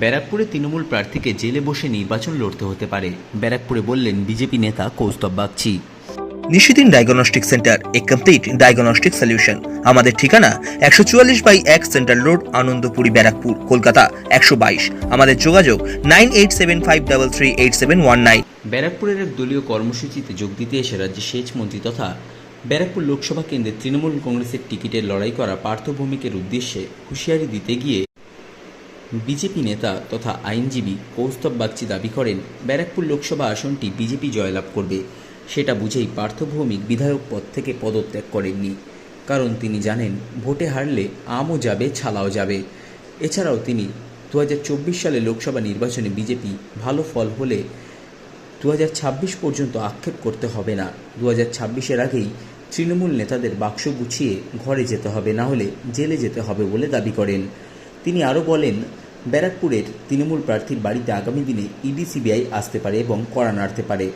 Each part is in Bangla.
ব্যারাকপুরে তৃণমূল প্রার্থীকে জেলে বসে নির্বাচন লড়তে হতে পারে। ব্যারাকপুরে বললেন বিজেপি নেতা কৌস্তব বাগচি। নিশিদিন ডায়াগনস্টিক সেন্টার এ কমপ্লিট ডায়াগনস্টিক সলিউশন আমাদের ঠিকানা একশো চুয়াল্লিশ বাই এক সেন্ট্রাল রোড আনন্দপুরি ব্যারাকপুর কলকাতা একশো বাইশ। আমাদের যোগাযোগ nine eight seven five double three eight seven one nine. ব্যারাকপুরের এক দলীয় কর্মসূচিতে যোগ দিতে এসে রাজ্যের সেচ মন্ত্রী তথা ব্যারাকপুর লোকসভা কেন্দ্রে তৃণমূল কংগ্রেসের টিকিটের লড়াই করা পার্থ ভৌমিকের উদ্দেশ্যে হুঁশিয়ারি দিতে গিয়ে বিজেপি নেতা তথা আইনজীবী কৌস্তব বাগচি দাবি করেন, ব্যারাকপুর লোকসভা আসনটি বিজেপি জয়লাভ করবে। সেটা বুঝেই পার্থভৌমিক বিধায়ক পদ থেকে পদত্যাগ করেননি। কারণ তিনি জানেন, ভোটে হারলে আমও যাবে, ছালাও যাবে। এছাড়াও তিনি দু হাজার চব্বিশ সালে লোকসভা নির্বাচনে বিজেপি ভালো ফল হলে দু হাজার ছাব্বিশ পর্যন্ত আক্ষেপ করতে হবে না। দু হাজার আগেই তৃণমূল নেতাদের বাক্স গুছিয়ে ঘরে যেতে হবে, না হলে জেলে যেতে হবে বলে দাবি করেন। তিনি আরও বলেন, ব্যারাকপুরের তৃণমূল প্রার্থীর বাড়িতে আগামী দিনে ইডি, সিবিআই আসতে পারে এবং কড়া নাড়তে পারে।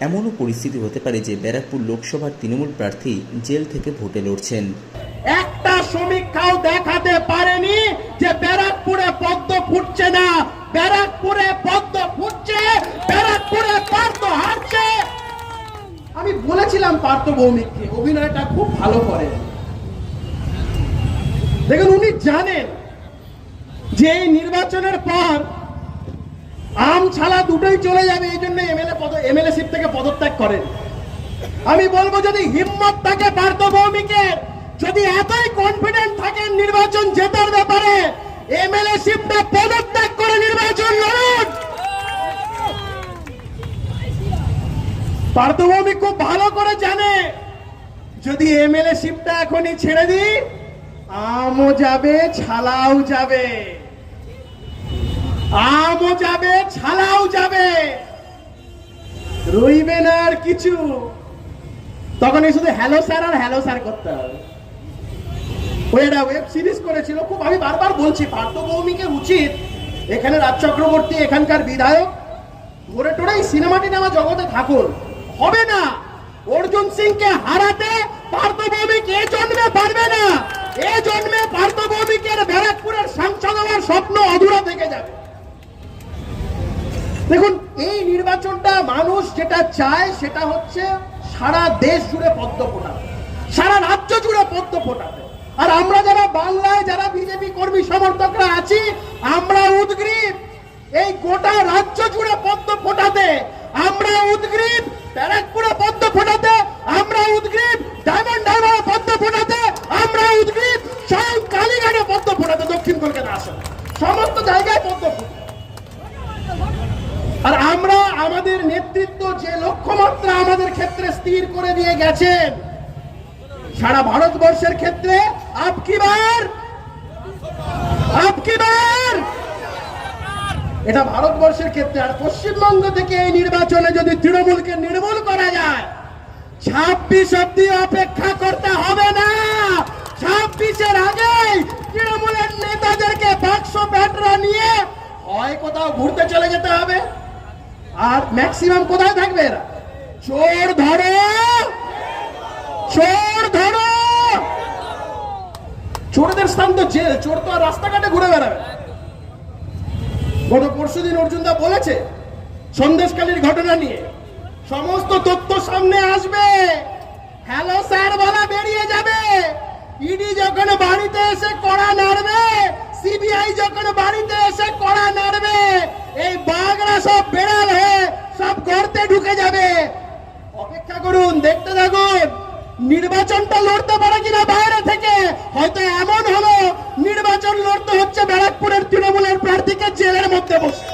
এমনও পরিস্থিতি হতে পারে যে ব্যারাকপুর লোকসভার তৃণমূল প্রার্থী জেল থেকে ভোটে লড়ছেন। একটা সমীক্ষাও দেখাতে পারেনি যে ব্যারাকপুরে পদ্ম ফুটছে না। ব্যারাকপুরে পদ্ম ফুটছে, ব্যারাকপুরে পার্থ হারছে। আমি বলেছিলাম পার্থ ভৌমিককে, অভিনয়টা খুব ভালো করে। দেখুন, উনি জানেন যে নির্বাচনের পর আম ছালা দুটোই চলে যাবে, এই জন্য এমএলএ এমএলএ সিট থেকে পদত্যাগ করেন। আমি বলব, যদি হিম্মত থাকে পার্থ ভৌমিকের যদি এতই কনফিডেন্ট থাকেন নির্বাচন জেতার ব্যাপারে, এমএলএ শিপটা পদত্যাগ করে নির্বাচন লড়ুন। পার্থ ভৌমিক খুব ভালো করে জানে, যদি এমএলএ শিপটা এখনই ছেড়ে দিই, আমও যাবে, ছালাও যাবে। আমও যাবে, ছালাও যাবে। রইবে না আর কিছু। তখন এই শুধু হ্যালো স্যার আর হ্যালো স্যার করতে হবে। ওই ওয়েব সিরিজ করেছিল, খুব আমি বারবার বলছি, পার্থ ভৌমিকের উচিত এখানে রাজ চক্রবর্তী, এখানকার বিধায়ক ঘুরে টোরে এই সিনেমাটি নেওয়া জগতে থাকুন। হবে না। অর্জুন সিংকে হারাতে পার্থ ভৌমিক এ জন্মে পারবে না। এ জন্মে পার্থ ভৌমিকের ব্যারাকপুরের সাংসদ হওয়ার স্বপ্ন অধুরা থেকে যাবে। দেখুন, এই নির্বাচনটা মানুষ যেটা চায় সেটা হচ্ছে সারা দেশ জুড়ে পদ্ম ফোটাতে, সারা রাজ্য জুড়ে পদ্ম ফোটাতে। আর আমরা যারা বাংলায় যারা বিজেপি কর্মী সমর্থকরা আছি, আমরা উদ্গ্রীব। এই গোটা রাজ্য জুড়ে পদ্ম ফোটাতে, আমরা উদ্গ্রীব ব্যারাকপুরে পদ্ম ফোটাতে, আমরা উদ্গ্রীব ডায়মন্ড হারবারে পদ্ম ফোটাতে আমরা উদ্গ্রীব স্বয়ং কালীঘাটে পদ্ম ফোটাতে দক্ষিণ কলকাতা আসে সমস্ত জায়গায় পদ্ম ফোটাতে আর আমরা আমাদের নেতৃত্ব যে লক্ষ্যমাত্রা আমাদের ক্ষেত্রে স্থির করে দিয়ে গেছেন, সারা ভারতবর্ষের ক্ষেত্রে আপকিবার আপকিবার এটা ভারতবর্ষের ক্ষেত্রে আর পশ্চিমবঙ্গ থেকে এই নির্বাচনে যদি তৃণমূলকে নির্মূল করা যায়, ছাব্বিশ অব্দি অপেক্ষা করতে হবে না। ছাব্বিশের আগে তৃণমূলের নেতাদেরকে বাক্স ব্যাটরা নিয়ে হয় কোথাও ঘুরতে চলে যেতে হবে। আর ম্যাক্সিমাম কোথায় থাকবে এরা? চোর ধরো! চোর ধরো! চোরদের স্থান তো জেল চোর তো আর রাস্তাঘাটে ঘুরে বেড়াবে। গত পরশু দিন অর্জুনদা বলেছে সন্দেশকালীর ঘটনা নিয়ে। সমস্ত তথ্য সামনে আসবে। হ্যালো স্যার, বলা বেরিয়ে যাবে। ইডি যখন বাড়িতে এসে কড়া নাড়বে, সিবিআই যখন বাড়িতে এসে কড়া নাড়বে এই বাঘরা সব বেড়াল হয়ে সব গর্তে ঢুকে যাবে অপেক্ষা করুন দেখতে থাকুন নির্বাচনটা লড়তে পারে কিনা বাইরে থেকে, হয়তো এমন হলো, নির্বাচন লড়তে হচ্ছে ব্যারাকপুরের তৃণমূলের প্রার্থীকে জেলের মধ্যে বসে।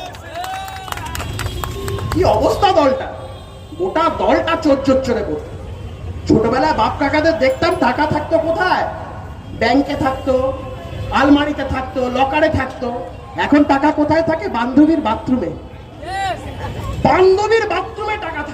কি অবস্থা দলটা? গোটা দলটা চোর চোর চড়ে পড়তো ছোটবেলায় বাপ কাকাদের দেখতাম টাকা থাকতো কোথায়? ব্যাংকে থাকতো, আলমারিতে থাকতো, লকারে থাকতো। এখন টাকা কোথায় থাকে? বান্ধবীর বাথরুমে। বান্ধবীর বাথরুমে টাকা থাকছে